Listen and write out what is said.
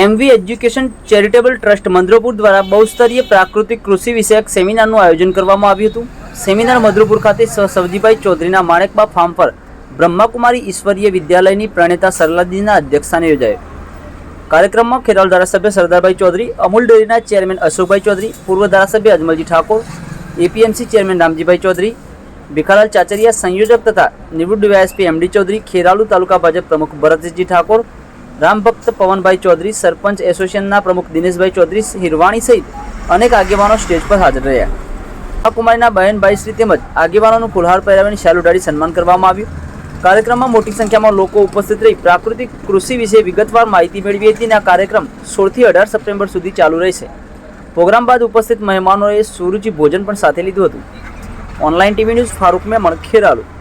MV education charitable trust Mandrapur દ્વારા બહુસ્તરીય પ્રાકૃતિક કૃષિ વિષયક સેમિનારનું આયોજન કરવામાં આવ્યું હતું. સેમિનાર મધુરપુર ખાતે સવજીભાઈ ચૌધરીના માણેકબા ફાર્મ પર બ્રહ્માકુમારી ઈશ્વરીય વિદ્યાલયની પ્રણેતા સરલાદીના અધ્યક્ષસ્થાને યોજાયો. કાર્યક્રમમાં ખેરાલ ધારાસભ્ય સરદારભાઈ ચૌધરી, અમૂલ ડેરીના ચેરમેન અશોકભાઈ ચૌધરી, પૂર્વ ધારાસભ્ય અજમલજી ઠાકોર, એપીએમસી ચેરમેન રામજીભાઈ ચૌધરી, ભીખાલાલ ચાચરિયા સંયોજક તથા નિવૃત્ત ડીવાયએસપી એમડી ચૌધરી, ખેરાલુ તાલુકા ભાજપ પ્રમુખ ભરતજી ઠાકોર રામભક્ત પવનભાઈ ચૌધરી, સરપંચ એસોસિએશનના પ્રમુખ દિનેશભાઈ ચૌધરી હિરવાણી સહિત અનેક આગેવાનો સ્ટેજ પર હાજર રહ્યા. કુમારીના બહેનભાઈ શ્રી તેમજ આગેવાનોનું ફુલહાર પહેરાવીને શાલ ઉડાડી સન્માન કરવામાં આવ્યું. કાર્યક્રમમાં મોટી સંખ્યામાં લોકો ઉપસ્થિત રહી પ્રાકૃતિક કૃષિ વિશે વિગતવાર માહિતી મેળવી હતી અને આ કાર્યક્રમ સોળથી અઢાર સપ્ટેમ્બર સુધી ચાલુ રહેશે. પ્રોગ્રામ બાદ ઉપસ્થિત મહેમાનોએ સુરુચિ ભોજન પણ સાથે લીધું હતું. Online TV news Farooq Memon, Kheralu.